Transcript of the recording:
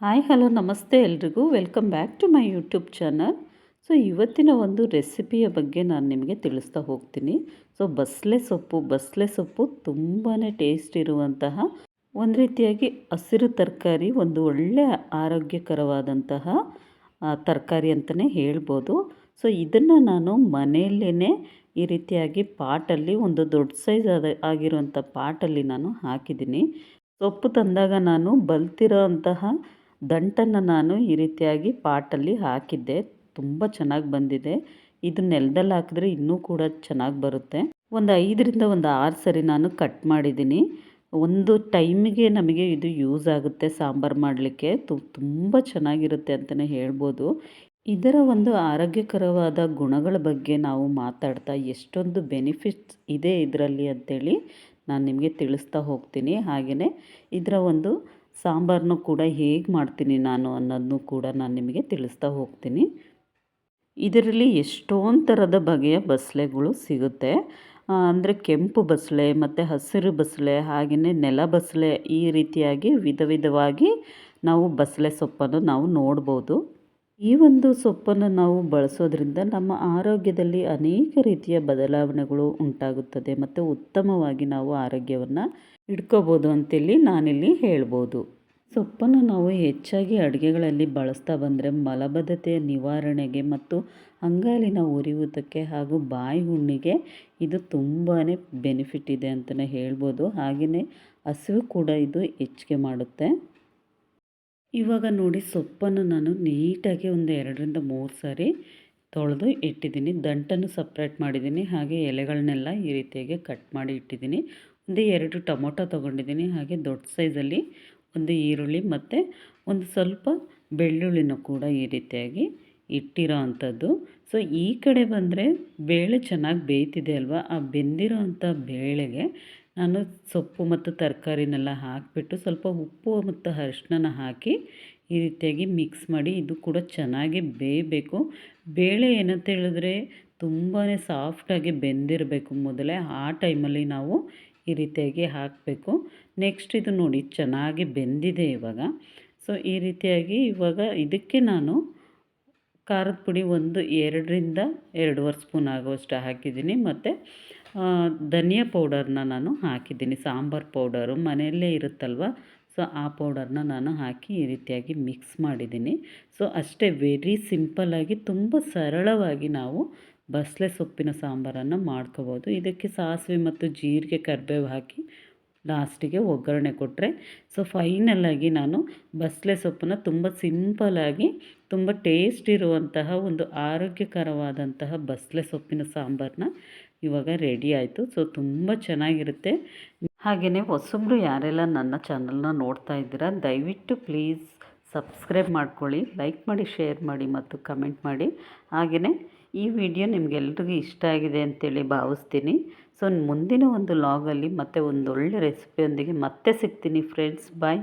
Hi hello ನಮಸ್ತೆ ಎಲ್ರಿಗೂ. Welcome back to my YouTube channel so ಇವತ್ತಿನ ಒಂದು ರೆಸಿಪಿಯ ಬಗ್ಗೆ ನಾನು ನಿಮಗೆ ತಿಳಿಸ್ತಾ ಹೋಗ್ತೀನಿ. ಸೊ ಬಸಳೆ ಸೊಪ್ಪು ಬಸಳೆ ಸೊಪ್ಪು ತುಂಬಾ ಟೇಸ್ಟ್ ಇರುವಂತಹ ಒಂದು ರೀತಿಯಾಗಿ ಹಸಿರು ತರಕಾರಿ, ಒಂದು ಒಳ್ಳೆಯ ಆರೋಗ್ಯಕರವಾದಂತಹ ತರಕಾರಿ ಅಂತಲೇ ಹೇಳ್ಬೋದು. ಸೊ ಇದನ್ನು ನಾನು ಮನೆಯಲ್ಲೇ ಈ ರೀತಿಯಾಗಿ ಪಾಟಲ್ಲಿ, ಒಂದು ದೊಡ್ಡ ಸೈಜ್ ಆದ ಆಗಿರುವಂಥ ಪಾಟಲ್ಲಿ ನಾನು ಹಾಕಿದ್ದೀನಿ. ಸೊಪ್ಪು ತಂದಾಗ ನಾನು ಬಲ್ತಿರೋ ಅಂತಹ ದಂಟನ್ನು ನಾನು ಈ ರೀತಿಯಾಗಿ ಪಾಟಲ್ಲಿ ಹಾಕಿದ್ದೆ. ತುಂಬ ಚೆನ್ನಾಗಿ ಬಂದಿದೆ. ಇದು ನೆಲದಲ್ಲಿ ಹಾಕಿದ್ರೆ ಇನ್ನೂ ಕೂಡ ಚೆನ್ನಾಗಿ ಬರುತ್ತೆ. ಒಂದು ಐದರಿಂದ ಒಂದು ಆರು ಸರಿ ನಾನು ಕಟ್ ಮಾಡಿದ್ದೀನಿ. ಒಂದು ಟೈಮಿಗೆ ನಮಗೆ ಇದು ಯೂಸ್ ಆಗುತ್ತೆ ಸಾಂಬಾರು ಮಾಡಲಿಕ್ಕೆ. ತುಂಬ ಚೆನ್ನಾಗಿರುತ್ತೆ ಅಂತಲೇ ಹೇಳ್ಬೋದು. ಇದರ ಒಂದು ಆರೋಗ್ಯಕರವಾದ ಗುಣಗಳ ಬಗ್ಗೆ ನಾವು ಮಾತಾಡ್ತಾ ಎಷ್ಟೊಂದು ಬೆನಿಫಿಟ್ಸ್ ಇದೆ ಇದರಲ್ಲಿ ಅಂಥೇಳಿ ನಾನು ನಿಮಗೆ ತಿಳಿಸ್ತಾ ಹೋಗ್ತೀನಿ. ಹಾಗೆಯೇ ಇದರ ಒಂದು ಸಾಂಬಾರನ್ನು ಕೂಡ ಹೇಗೆ ಮಾಡ್ತೀನಿ ನಾನು ಅನ್ನೋದನ್ನು ಕೂಡ ನಾನು ನಿಮಗೆ ತಿಳಿಸ್ತಾ ಹೋಗ್ತೀನಿ. ಇದರಲ್ಲಿ ಎಷ್ಟೊಂದು ಥರದ ಬಗೆಯ ಬಸಳೆಗಳು ಸಿಗುತ್ತೆ. ಅಂದರೆ ಕೆಂಪು ಬಸಳೆ ಮತ್ತು ಹಸಿರು ಬಸಳೆ ಹಾಗೆಯೇ ನೆಲ ಬಸಳೆ ಈ ರೀತಿಯಾಗಿ ವಿಧ ವಿಧವಾಗಿ ನಾವು ಬಸಳೆ ಸೊಪ್ಪನ್ನು ನಾವು ನೋಡ್ಬೋದು. ಈ ಒಂದು ಸೊಪ್ಪನ್ನು ನಾವು ಬಳಸೋದ್ರಿಂದ ನಮ್ಮ ಆರೋಗ್ಯದಲ್ಲಿ ಅನೇಕ ರೀತಿಯ ಬದಲಾವಣೆಗಳು ಉಂಟಾಗುತ್ತದೆ ಮತ್ತು ಉತ್ತಮವಾಗಿ ನಾವು ಆರೋಗ್ಯವನ್ನು ಇಟ್ಕೋಬೋದು ಅಂತೇಳಿ ನಾನಿಲ್ಲಿ ಹೇಳ್ಬೋದು. ಸೊಪ್ಪನ್ನು ನಾವು ಹೆಚ್ಚಾಗಿ ಅಡುಗೆಗಳಲ್ಲಿ ಬಳಸ್ತಾ ಬಂದರೆ ಮಲಬದ್ಧತೆಯ ನಿವಾರಣೆಗೆ ಮತ್ತು ಅಂಗಾಲಿನ ಉರಿಯೂತಕ್ಕೆ ಹಾಗೂ ಬಾಯಿ ಹುಣ್ಣಿಗೆ ಇದು ತುಂಬಾ ಬೆನಿಫಿಟ್ ಇದೆ ಅಂತಲೇ ಹೇಳ್ಬೋದು. ಹಾಗೆಯೇ ಹಸಿವು ಕೂಡ ಇದು ಹೆಚ್ಚಿಗೆ ಮಾಡುತ್ತೆ. ಇವಾಗ ನೋಡಿ ಸೊಪ್ಪನ್ನು ನಾನು ನೀಟಾಗಿ ಒಂದು ಎರಡರಿಂದ ಮೂರು ಸಾರಿ ತೊಳೆದು ಇಟ್ಟಿದ್ದೀನಿ. ದಂಟನ್ನು ಸಪ್ರೇಟ್ ಮಾಡಿದ್ದೀನಿ. ಹಾಗೆ ಎಲೆಗಳನ್ನೆಲ್ಲ ಈ ರೀತಿಯಾಗಿ ಕಟ್ ಮಾಡಿ ಇಟ್ಟಿದ್ದೀನಿ. ಒಂದು ಎರಡು ಟೊಮೊಟೊ ತೊಗೊಂಡಿದ್ದೀನಿ. ಹಾಗೆ ದೊಡ್ಡ ಸೈಜಲ್ಲಿ ಒಂದು ಈರುಳ್ಳಿ ಮತ್ತು ಒಂದು ಸ್ವಲ್ಪ ಬೆಳ್ಳುಳ್ಳಿನ ಕೂಡ ಈ ರೀತಿಯಾಗಿ ಇಟ್ಟಿರೋ ಅಂಥದ್ದು. ಸೊ, ಈ ಕಡೆ ಬಂದರೆ ಬೇಳೆ ಚೆನ್ನಾಗಿ ಬೇಯ್ತಿದೆ ಅಲ್ವಾ? ಆ ಬೆಂದಿರೋ ಅಂಥ ಬೇಳೆಗೆ ನಾನು ಸೊಪ್ಪು ಮತ್ತು ತರಕಾರಿನೆಲ್ಲ ಹಾಕಿಬಿಟ್ಟು ಸ್ವಲ್ಪ ಉಪ್ಪು ಮತ್ತು ಅರಿಶಿನ ಹಾಕಿ ಈ ರೀತಿಯಾಗಿ ಮಿಕ್ಸ್ ಮಾಡಿ ಇದು ಕೂಡ ಚೆನ್ನಾಗಿ ಬೇಯಬೇಕು. ಬೇಳೆ ಏನಂತ ಹೇಳಿದ್ರೆ ತುಂಬಾ ಸಾಫ್ಟಾಗಿ ಬೆಂದಿರಬೇಕು ಮೊದಲೇ. ಆ ಟೈಮಲ್ಲಿ ನಾವು ಈ ರೀತಿಯಾಗಿ ಹಾಕಬೇಕು. ನೆಕ್ಸ್ಟ್ ಇದು ನೋಡಿ ಚೆನ್ನಾಗಿ ಬೆಂದಿದೆ ಇವಾಗ. ಸೊ ಈ ರೀತಿಯಾಗಿ ಇವಾಗ ಇದಕ್ಕೆ ನಾನು ಖಾರದ ಪುಡಿ ಒಂದು ಎರಡರಿಂದ ಎರಡೂವರೆ ಸ್ಪೂನ್ ಆಗುವಷ್ಟು ಹಾಕಿದ್ದೀನಿ. ಮತ್ತು ಧನಿಯಾ ಪೌಡರ್ನ ನಾನು ಹಾಕಿದ್ದೀನಿ. ಸಾಂಬಾರು ಪೌಡರು ಮನೆಯಲ್ಲೇ ಇರುತ್ತಲ್ವ? ಸೊ, ಆ ಪೌಡರ್ನ ನಾನು ಹಾಕಿ ಈ ರೀತಿಯಾಗಿ ಮಿಕ್ಸ್ ಮಾಡಿದ್ದೀನಿ. ಸೊ, ಅಷ್ಟೇ ವೆರಿ ಸಿಂಪಲ್ಲಾಗಿ ತುಂಬ ಸರಳವಾಗಿ ನಾವು ಬಸಳೆ ಸೊಪ್ಪಿನ ಸಾಂಬಾರನ್ನು ಮಾಡ್ಕೋಬೋದು. ಇದಕ್ಕೆ ಸಾಸಿವೆ ಮತ್ತು ಜೀರಿಗೆ ಕರ್ಬೇವು ಹಾಕಿ ಲಾಸ್ಟಿಗೆ ಒಗ್ಗರಣೆ ಕೊಟ್ಟರೆ ಸೊ ಫೈನಲಾಗಿ ನಾನು ಬಸಳೆ ಸೊಪ್ಪನ್ನು ತುಂಬ ಸಿಂಪಲಾಗಿ ತುಂಬ ಟೇಸ್ಟ್ ಇರುವಂತಹ ಒಂದು ಆರೋಗ್ಯಕರವಾದಂತಹ ಬಸಳೆ ಸೊಪ್ಪಿನ ಸಾಂಬಾರನ್ನ ಇವಾಗ ರೆಡಿ ಆಯಿತು. ಸೊ ತುಂಬ ಚೆನ್ನಾಗಿರುತ್ತೆ. ಹಾಗೆಯೇ ಹೊಸಬ್ರು ಯಾರೆಲ್ಲ ನನ್ನ ಚಾನಲ್ನ ನೋಡ್ತಾ ಇದ್ದೀರಾ, ದಯವಿಟ್ಟು ಪ್ಲೀಸ್ ಸಬ್ಸ್ಕ್ರೈಬ್ ಮಾಡ್ಕೊಳ್ಳಿ ಲೈಕ್ ಮಾಡಿ ಶೇರ್ ಮಾಡಿ ಮತ್ತು ಕಮೆಂಟ್ ಮಾಡಿ. ಹಾಗೆಯೇ ಈ ವಿಡಿಯೋ ನಿಮಗೆಲ್ರಿಗೂ ಇಷ್ಟ ಆಗಿದೆ ಅಂತೇಳಿ ಭಾವಿಸ್ತೀನಿ. ಸೊ ಮುಂದಿನ ಒಂದು ಲಾಗಲ್ಲಿ ಮತ್ತೆ ಒಂದೊಳ್ಳೆ ರೆಸಿಪಿಯೊಂದಿಗೆ ಮತ್ತೆ ಸಿಗ್ತೀನಿ ಫ್ರೆಂಡ್ಸ್ ಬಾಯ್